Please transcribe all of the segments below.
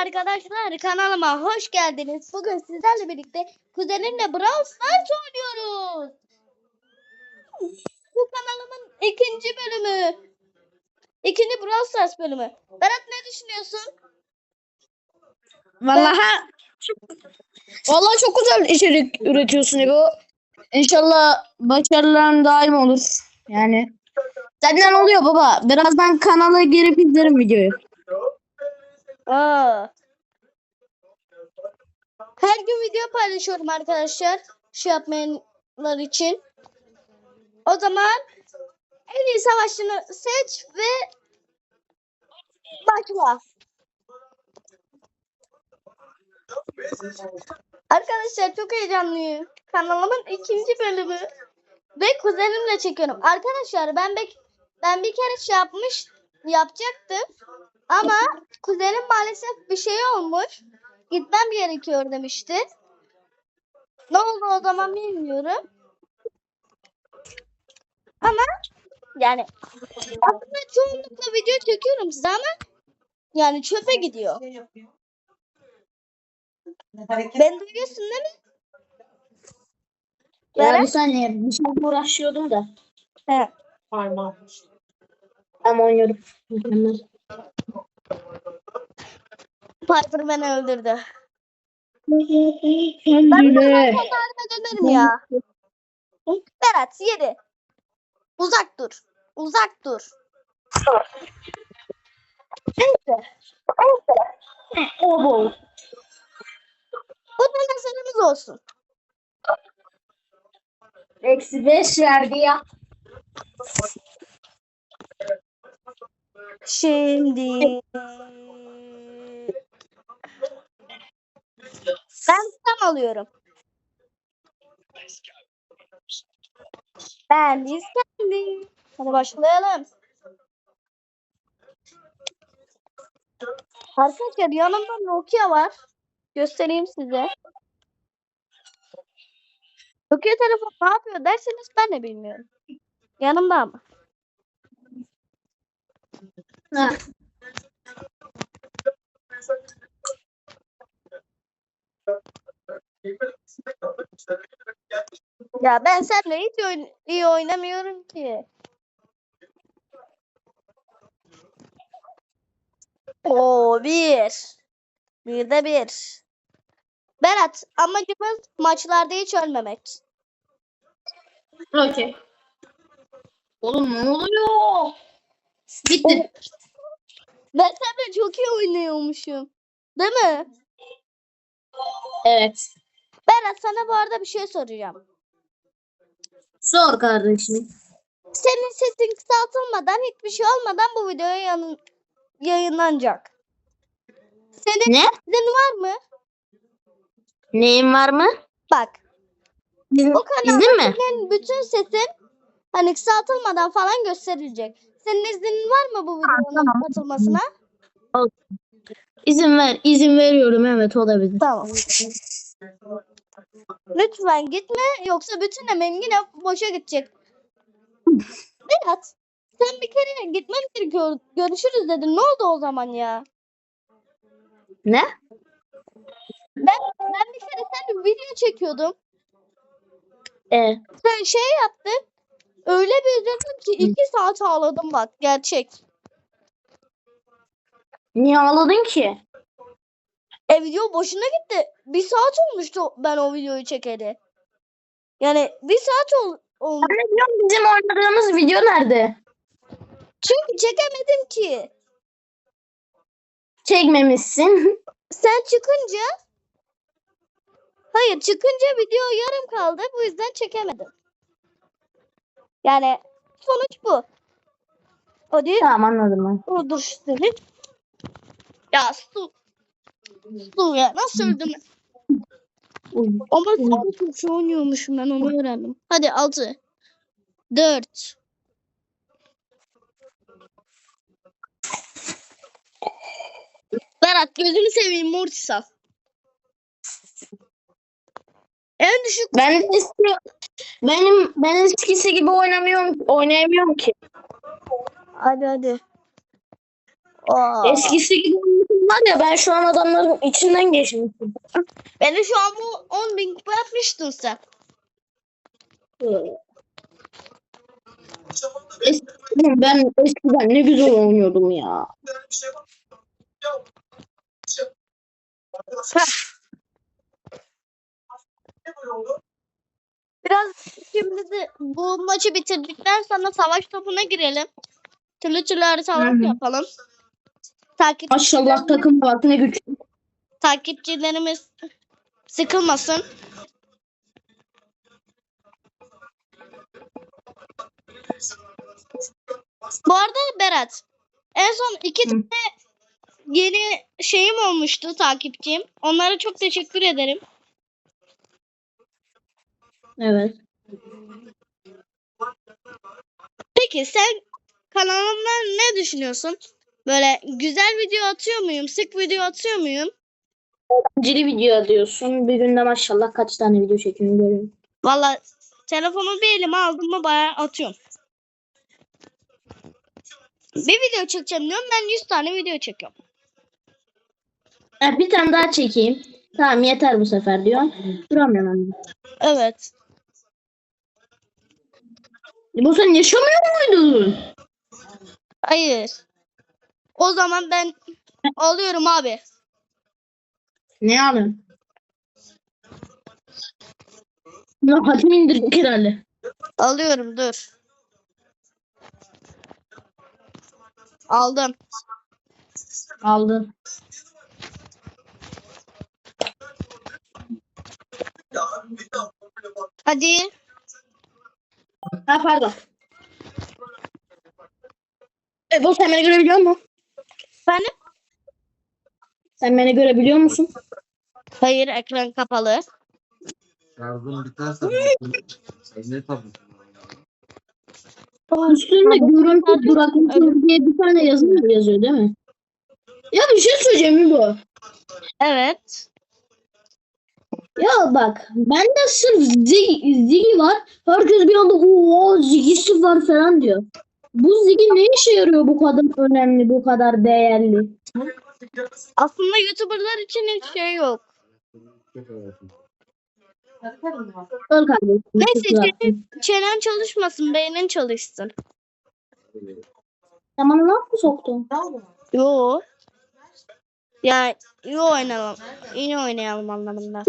arkadaşlar kanalıma hoş geldiniz. Bugün sizlerle birlikte kuzenimle Brawl Stars oynuyoruz. Bu kanalımın ikinci bölümü. İkinci Brawl Stars bölümü. Berat ne düşünüyorsun? Vallahi Vallahi çok güzel içerik üretiyorsun İbo. İnşallah başarıların daim olur. Yani senden oluyor baba. Birazdan kanala girip izlerim videoyu. Aa. Her gün video paylaşıyorum arkadaşlar. Şu yapmayanlar için. O zaman en iyi savaşçını seç ve başla. Arkadaşlar çok heyecanlıyım. Kanalımın ikinci bölümü ve kuzenimle çekiyorum. Arkadaşlar ben ben bir kere şey yapmış yapacaktım. Ama kuzenim maalesef bir şey olmuş. Gitmem gerekiyor demişti. Ne oldu o zaman bilmiyorum. Ama yani aslında çoğunlukla video çekiyorum size ama yani çöpe gidiyor. Ben duyuyorsun değil mi? Ya Berat? bir saniye bir şey uğraşıyordum da. He. Tam oynuyorum. Mükemmel. Piper beni öldürdü. Kendine. Fotoğrafına dönerim ya. Berat yedi. Uzak dur. Uzak dur. Neyse. Obo. Bu da nazarımız olsun. Eksi beş verdi ya. Şimdi ben tam alıyorum. Ben istendim. Hadi başlayalım. Arkadaşlar yanımda Nokia var. Göstereyim size. Nokia telefon ne yapıyor derseniz ben de bilmiyorum. Yanımda ama. Ya ben seninle hiç oyn- iyi oynamıyorum ki. Oo bir. Bir de bir. Berat amacımız maçlarda hiç ölmemek. Okey. Oğlum ne oluyor? Bitti. Ben seninle çok iyi oynuyormuşum. Değil mi? Evet. Berat sana bu arada bir şey soracağım. Sor kardeşim. Senin sesin kısaltılmadan hiçbir şey olmadan bu video yayın- yayınlanacak. Senin Ne? izin var mı? Neyin var mı? Bak İzin, Bu kanalda izin mi? bütün sesin hani kısaltılmadan falan gösterilecek. Senin iznin var mı bu videonun tamam. atılmasına? İzin ver. İzin veriyorum evet olabilir. Tamam. Lütfen gitme yoksa bütün emeğin yine boşa gidecek. Berat sen bir kere gitmem gerekiyor. Görüşürüz dedin. Ne oldu o zaman ya? Ne? Ben ben bir kere seninle video çekiyordum. Ee, Sen şey yaptın. Öyle bir üzüldüm ki iki saat ağladım bak gerçek. niye ağladın ki? E video boşuna gitti. Bir saat olmuştu ben o videoyu çekeli. Yani bir saat ol, olmuş. Ben bizim oynadığımız video nerede? Çünkü çekemedim ki. Çekmemişsin. Sen çıkınca Hayır çıkınca video yarım kaldı. Bu yüzden çekemedim. Yani sonuç bu. Hadi tamam anladım ben. dur dur seni. Ya su. Su ya nasıl öldüm? Ama sen şey oynuyormuşum ben onu öğrendim. Hadi 6. 4. Berat gözünü seveyim Mortis al. En düşük Ben de eski, benim ben eskisi gibi oynamıyorum, oynayamıyorum ki. Hadi hadi. Aa. Eskisi gibi var ya ben şu an adamların içinden geçmişim. Beni şu an bu 10 bin kupa yapmıştın sen. Eskiden, ben eskiden ne güzel oynuyordum ya. Biraz şimdi de bu maçı bitirdikten sonra savaş topuna girelim. Türlü türlü haritalar Hı hı. yapalım. Takip, Maşallah takım bak ne güçlü. takipçilerimiz sıkılmasın. Bu arada Berat, en son iki tane yeni şeyim olmuştu takipçim. Onlara çok teşekkür ederim. Evet. Peki sen kanalımdan ne düşünüyorsun? Böyle güzel video atıyor muyum? Sık video atıyor muyum? Cili video alıyorsun. Bir günde maşallah kaç tane video çekiyorum görüyorum. Valla telefonu bir elime aldım mı bayağı atıyorum. Bir video çekeceğim diyorum ben 100 tane video çekiyorum. Ha, bir tane daha çekeyim. Tamam yeter bu sefer diyor. Duramıyorum. Evet. E, bu sen yaşamıyor muydun? Hayır. O zaman ben alıyorum abi. Ne alın? Ya hatim indirdik herhalde. Alıyorum dur. Aldım. Aldın. Hadi. Ha pardon. E bu sen beni görebiliyor musun? Efendim? Sen beni görebiliyor musun? Hayır ekran kapalı. Şarjım biterse sen ne tabii. Üstünde görüntü duraklık diye bir tane yazı yazıyor değil mi? Ya bir şey söyleyeceğim bu. Evet. Ya bak bende sırf Ziggy, Ziggy var. Herkes bir anda ooo Ziggy'si var falan diyor. Bu Ziggy ne işe yarıyor bu kadar önemli, bu kadar değerli? Aslında YouTuber'lar için hiç şey yok. Öl kardeşim. Neyse bakma. senin çenen çalışmasın, beynin çalışsın. Bana laf mı soktun? Yo. Ya yo oynayalım. İyi oynayalım anlamında.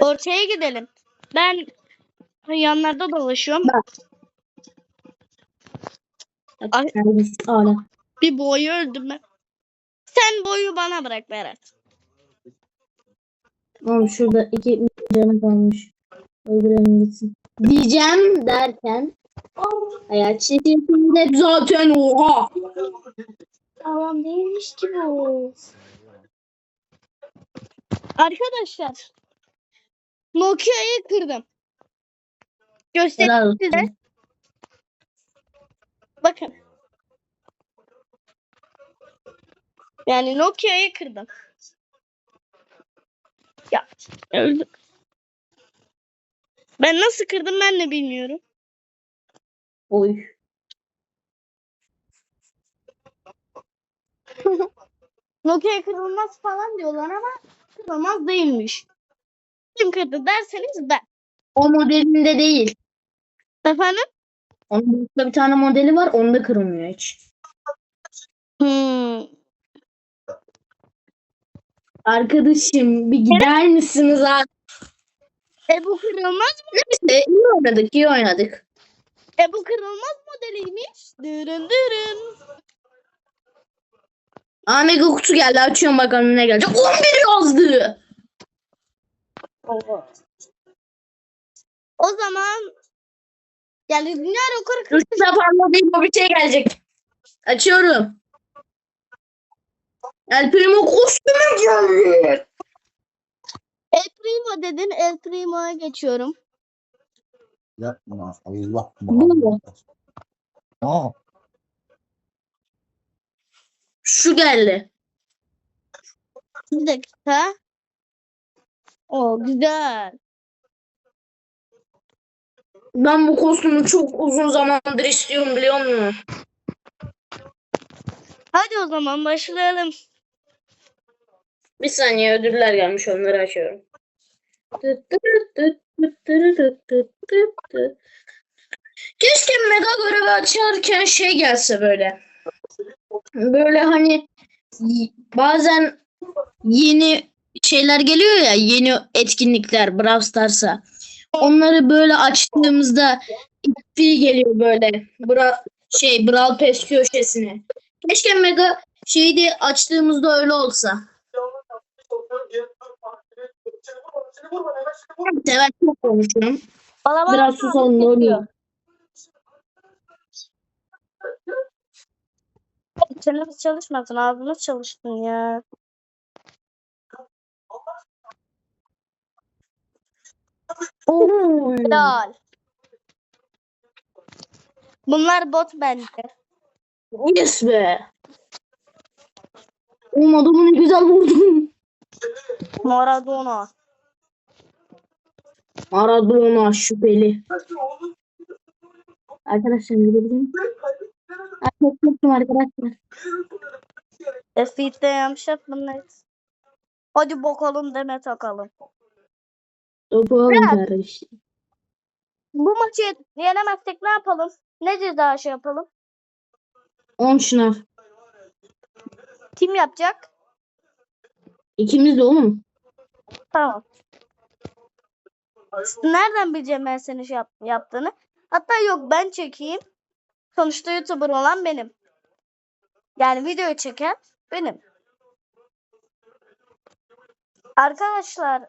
Ortaya gidelim. Ben yanlarda dolaşıyorum. Ay. Bir boyu öldüm ben. Sen boyu bana bırak Berat. Oğlum şurada iki canı kalmış. Öldürelim gitsin. Diyeceğim derken hayat çiftliğinde zaten oha. Tamam değilmiş ki bu. Arkadaşlar. Nokia'yı kırdım. Göstereyim Helal size. Bakın. Yani Nokia'yı kırdım. Ya öldüm. Ben nasıl kırdım ben de bilmiyorum. Oy. Nokia kırılmaz falan diyorlar ama kırılmaz değilmiş. Kim kırdı derseniz ben. O modelinde değil. Efendim? Onun başka bir tane modeli var. Onda kırılmıyor hiç. Hmm. Arkadaşım bir gider misiniz abi? E bu kırılmaz Neyse iyi oynadık iyi oynadık. E bu kırılmaz modeliymiş. Dırın dırın. Aa mega kutu geldi açıyorum bakalım ne gelecek. 11 yazdı. O zaman yani dünya rekoru kır- Üç defa değil bu bir şey gelecek. Açıyorum. El Primo kostümü geldi. El Primo dedin. El Primo'ya geçiyorum. Yapma Allah Bu mu? Aa, Şu geldi. Bir dakika. O güzel. Ben bu kostümü çok uzun zamandır istiyorum biliyor musun? Hadi o zaman başlayalım. Bir saniye ödüller gelmiş onları açıyorum. Keşke mega görevi açarken şey gelse böyle. Böyle hani bazen yeni şeyler geliyor ya yeni etkinlikler Brawl Stars'a. Onları böyle açtığımızda XP geliyor böyle. Bra şey Brawl Pass köşesine. Keşke mega şeydi açtığımızda öyle olsa. Neyse ben çok konuşuyorum. Bana bak- Biraz susalım ne oluyor? Çenemiz çalışmasın. Ağzımız çalışsın ya. Oy. Helal. Bunlar bot bence. Yes be. Oğlum adamı ne güzel vurdum. Maradona. Maradona şüpheli. Arkadaşlar. Çok korktum arkadaşlar. Efite yamşak bunlar. Hadi bakalım deme takalım. Topu alın kardeşim. Bu maçı yenemezsek ne yapalım? Ne ceza şey yapalım? 10 şınav. Kim yapacak? İkimiz de oğlum. Tamam. Nereden bileceğim ben senin şey yap- yaptığını? Hatta yok ben çekeyim. Sonuçta YouTuber olan benim. Yani videoyu çeken benim. Arkadaşlar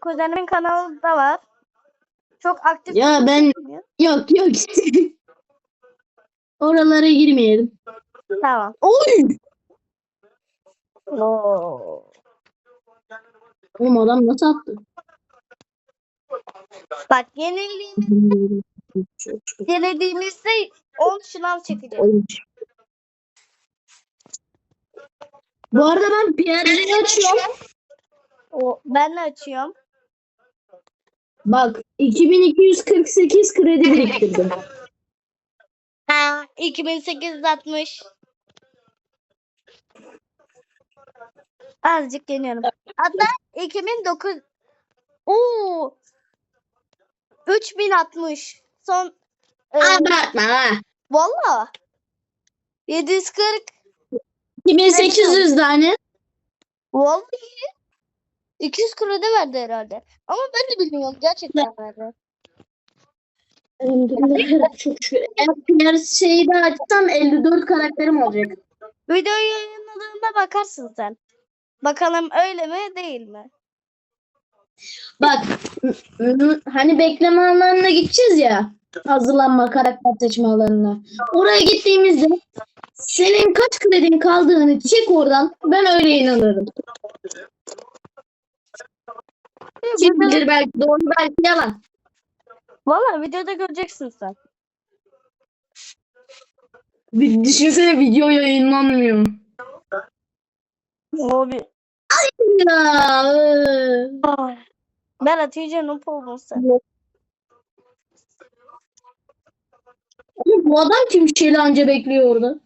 kuzenimin kanalı da var. Çok aktif. Ya ben yok yok. Oralara girmeyelim. Tamam. Oy! Oo. Oğlum adam nasıl attı? Bak yenildiğimiz, yenildiğimizde 10 şınav çekeceğiz. Bu arada ben Pierre'yi açıyorum. O, ben de açıyorum. Bak 2248 kredi biriktirdim. Ha, 2860. Azıcık yeniyorum. Hatta 2009 Oo! 3060. Son e, Abartma ha. valla 740 2800 tane. vallahi 200 kredi verdi herhalde. Ama ben de bilmiyorum gerçekten verdi. Çok şükür. Eğer şeyi de açsam 54 karakterim olacak. Videoyu yayınladığında bakarsın sen. Bakalım öyle mi değil mi? Bak hani bekleme alanına gideceğiz ya. Hazırlanma karakter seçme alanına. Oraya gittiğimizde senin kaç kredin kaldığını çek oradan. Ben öyle inanırım. Kim bilir belki doğru belki yalan. Valla videoda göreceksin sen. Bir düşünsene video yayınlanmıyor. Abi. Ya. ıı. Ben Hatice Nup sen. Oğlum bu adam kim şeyle bekliyor orada?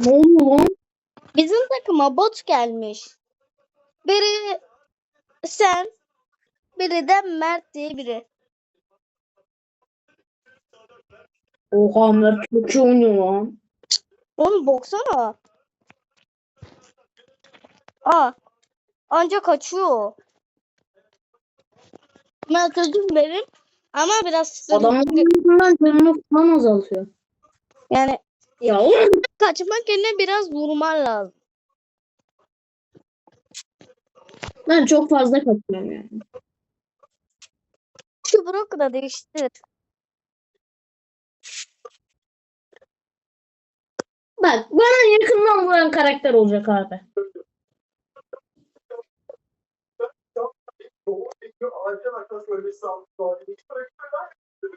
Ne oluyor lan? Bizim takıma bot gelmiş. Biri sen, biri de Mert diye biri. Oha Mert çok iyi oynuyor lan. Oğlum baksana. Aa. Anca kaçıyor. Mert özür dilerim. Ama biraz Adamın yüzünden canını falan azaltıyor. yani Ya oğlum. kaçmak yerine biraz vurman lazım. Ben çok fazla kaçıyorum yani. Şu Brock'u da değiştir. Bak bana yakından vuran karakter olacak abi.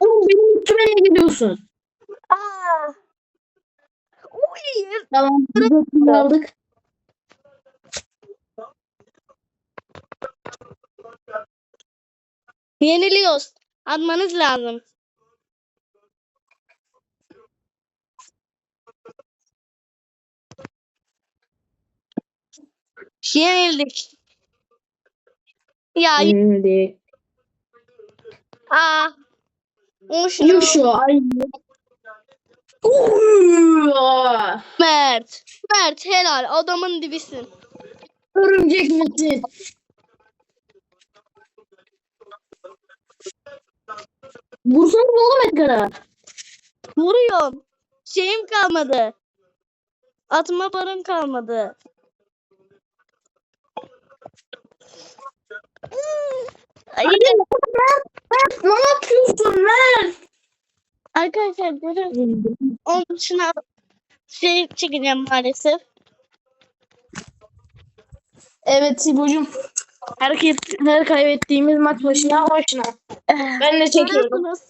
Oğlum benim üstüme ne gidiyorsun? Aa. Uy. Tamam. De aldık. Yeniliyoruz. Atmanız lazım. Yenildik. Ya Şimdi. aa. Şunu Kim şu? Ay. Uuu. Mert. Mert helal adamın dibisin. Örümcek misin? Vursana oğlum Edgar'a. Vuruyorum. Şeyim kalmadı. Atma barım kalmadı. Ay, Mert ne yapıyorsun Mert? arkadaşlar durun. Onun dışına şey çekeceğim maalesef. Evet Sibo'cum. Herkes, her kaybettiğimiz maç başına başına. Ben de çekiyorum. Görüyorsunuz.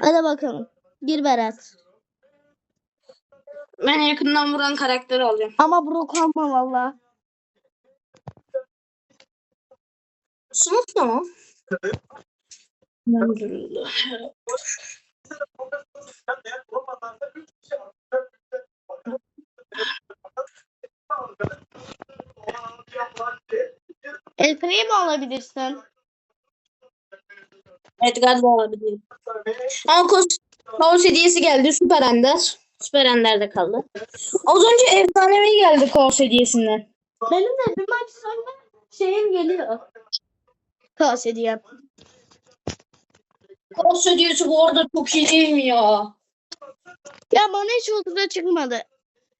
Hadi bakalım. Bir Berat. Ben yakından vuran karakteri alacağım. Ama Brock alma valla. Sınıf mu? Elfreyi mi alabilirsin? Edgar da olabilir. Ama kos, kos hediyesi geldi. Süper Ender. Süper Ender de kaldı. Az önce efsanevi geldi kos hediyesinden. Benim de bir maç sonra şeyim geliyor. Pas hediyem. Hediyesi bu arada çok iyi değil mi ya? Ya bana hiç ultra çıkmadı.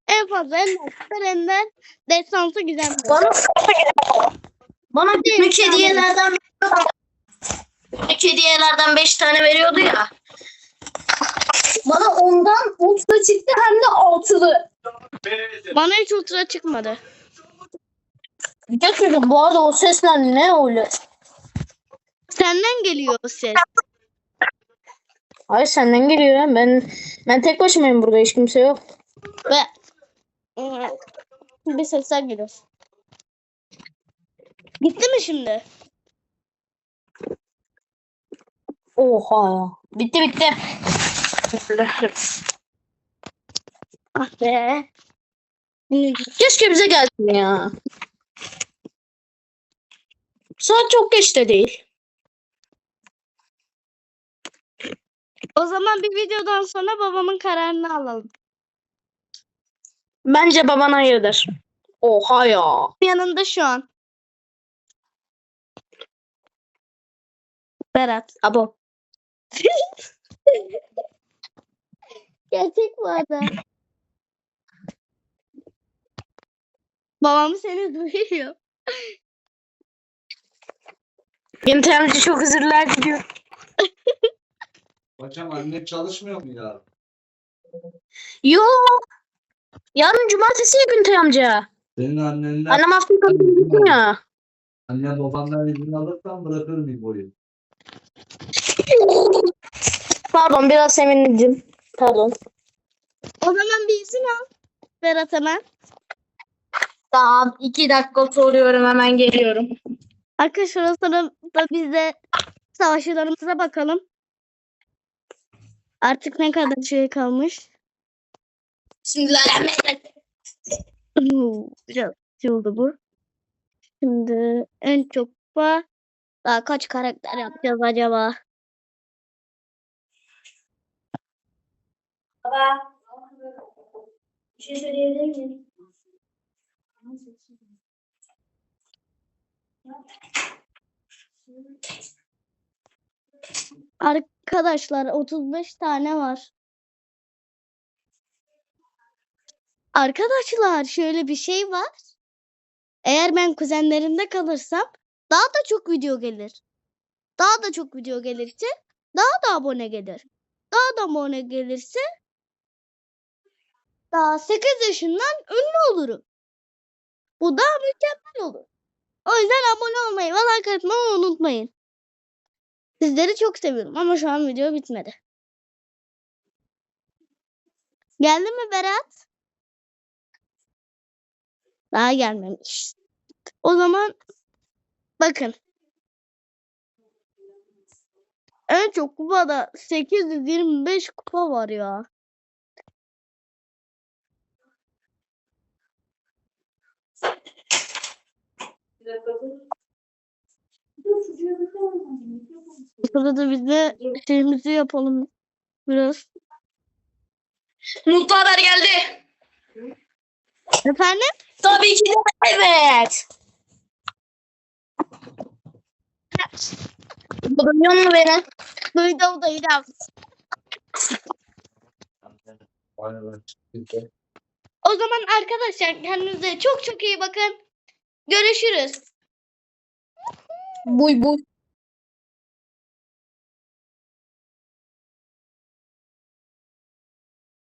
En fazla Ender, Süper Ender, destansı güzel. Bana bana büyük hediyelerden büyük hediyelerden 5 tane veriyordu ya. Bana ondan ultra çıktı hem de altılı. Bana hiç ultra çıkmadı. Gerçekten bu arada o sesler ne öyle? Senden geliyor o ses. Hayır senden geliyor ya. Ben ben tek başımayım burada hiç kimse yok. Ve ıı, bir sesler geliyor. Gitti mi şimdi? Oha ya. Bitti bitti. Ah be. Keşke bize gelsin ya. Saat çok geç de değil. O zaman bir videodan sonra babamın kararını alalım. Bence baban hayırdır. Oha ya. Yanında şu an. Berat. Abo. Gerçek bu arada. Babam seni duyuyor. İnternet çok özürler diliyor. Hocam anne çalışmıyor mu ya? Yo. Yarın cumartesi ya Güntay amca. Senin annenler, Annem hafta sonu gittim ya. annen babandan izin alırsan bırakır mıyım oyun? Pardon biraz sevindim. Pardon. O zaman bir izin al. Berat hemen. Tamam iki dakika soruyorum hemen geliyorum. Arkadaşlar o sırada biz de savaşçılarımıza bakalım. Artık ne kadar şey kalmış. Şimdi Biraz şey oldu bu. Şimdi en çok da daha kaç karakter yapacağız acaba? Baba. Bir şey söyleyebilir miyim? Arkadaşlar 35 tane var. Arkadaşlar şöyle bir şey var. Eğer ben kuzenlerimde kalırsam daha da çok video gelir. Daha da çok video gelirse daha da abone gelir. Daha da abone gelirse daha 8 yaşından ünlü olurum. Bu da mükemmel olur. O yüzden abone olmayı ve like atmayı unutmayın. Sizleri çok seviyorum ama şu an video bitmedi. Geldi mi Berat? Daha gelmemiş. O zaman bakın. En çok kupada 825 kupa var ya. Bu sırada biz de şeyimizi yapalım biraz. Mutlu haber geldi. Efendim? Tabii ki de evet. Duyuyor musun beni? Duydum duydum. O zaman arkadaşlar kendinize çok çok iyi bakın. Görüşürüz. Buy buy.